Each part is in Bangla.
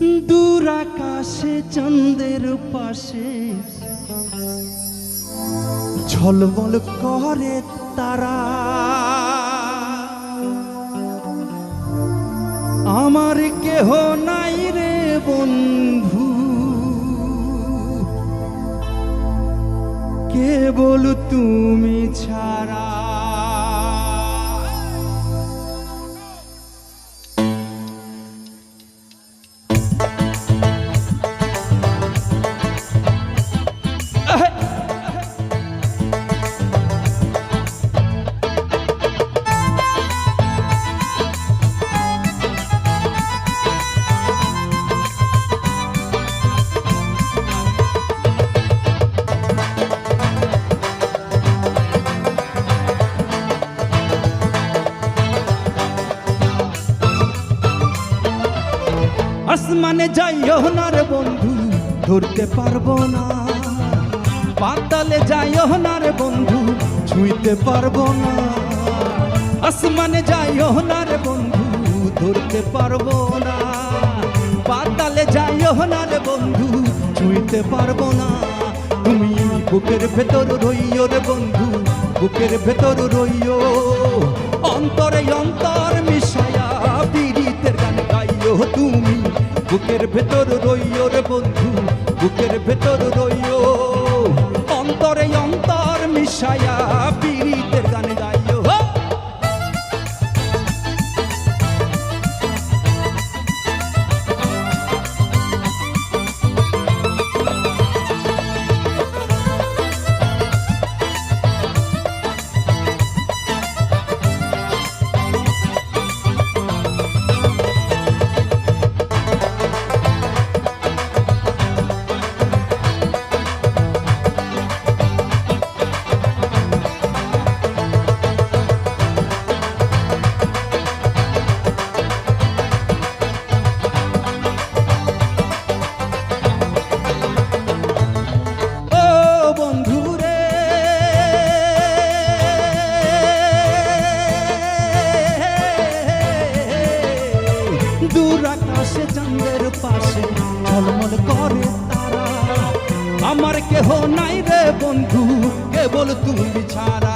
দূর আকাশে, চন্দ্রের পাশে। ঝলমল করে তারা। আমার কেহ নাই রে বন্ধু। কেবল তুমি ছাড়া। আসমানে যাইও না রে বন্ধু, ধরতে পারব না। পাতালে যাইও না রে বন্ধু, ছুঁইতে পারব না। আসমানে যাইও না রে বন্ধু, ধরতে পারব না। পাতালে যাইও না রে বন্ধু, ছুঁইতে পারব না। তুমি বুকের ভেতর রইও রে বন্ধু, বুকের ভেতর রইও। অন্তরে অন্তর মিশায়া পীড়িতের গান গাইও তুমি। বুকের ভেতর রইও রে বন্ধু বুকের ভেতর রইও। অন্তরে অন্তর মিশায়া পাশে ঝলমল করে তারা। আমার কেহ নাই রে বন্ধু, কেবল তুমি ছাড়া।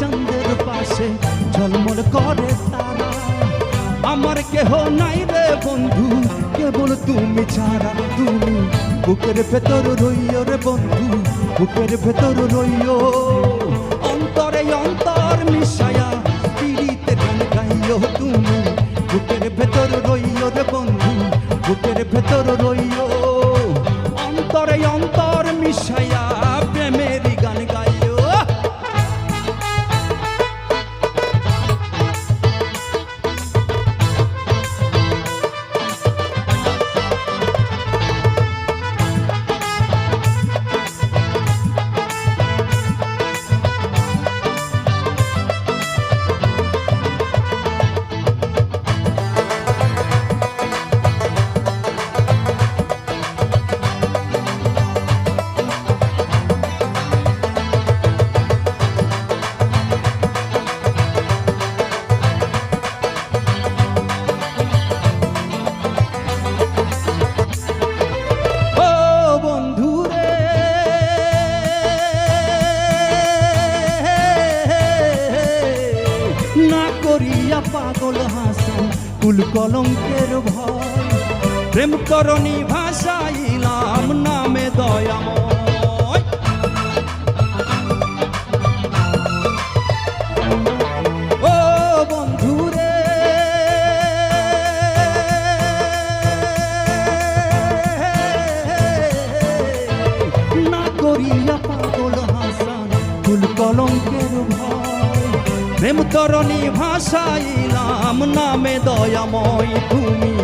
চন্দ্রের পাশে ঝলমল করে কেহ নাই রে বন্ধু, কেবল তুমি ছাড়া তুমি। বুকের ভেতর রইও রে বন্ধু, বুকের ভেতর রইও। অন্তরে অন্তর মিশায়া পিড়িতে গান গাইও তুমি। বুকের ভেতর রইও রে বন্ধু, বুকের ভেতর পাগল হাসান কুল কলঙ্কের ভয়। প্রেম করণী ভাষাইলাম নামে কলঙ্কের ভয় প্রেম তরণী ভাষাইলাম নামে দয়াময় তুমি।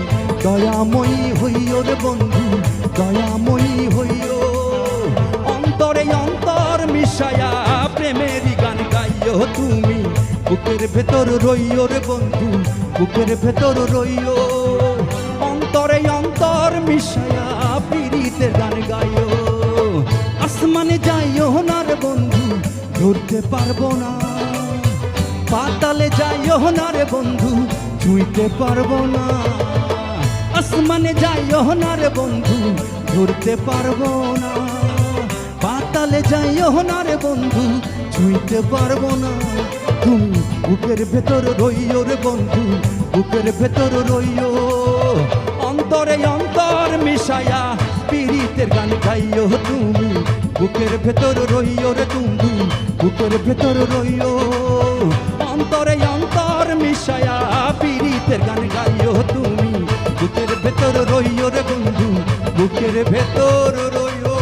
দয়াময়ী হইও রে বন্ধু, দয়াময়ী হইও। অন্তরে অন্তর মিশায়া প্রেমেরই গান গাইও তুমি। বুকের ভেতর রইও রে বন্ধু, বুকের ভেতর রইও। অন্তরে অন্তর মিশায়া পীড়িতের গান গাইও। আসমানে যাইও না রে বন্ধু, ধরতে পারব না। পাতালে যাইও না বন্ধু, ছুঁইতে পারব না। আসমানে যাইও না বন্ধু, ধরতে পারব না। পাতালে যাইও না বন্ধু, ছুঁইতে পারব না। তুমি বুকের ভেতর রইও রে বন্ধু, বুকের ভেতর রইও। অন্তরে অন্তর মিশায়া পীড়িতের গান গাইও তুমি, বুকের ভেতর রইও রে তুমি, বুকের ভেতর রইও। অন্তরে অন্তর মিশায়া পীড়িতের গান গাইও তুমি। বুকের ভেতর রইও রে বন্ধু, বুকের ভেতর রইও।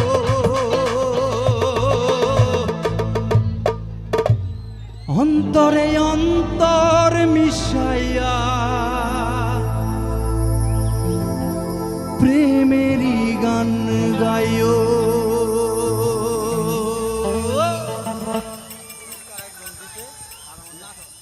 অন্তরে অন্তর মিশাইয়া প্রেমেরই গান গাইও।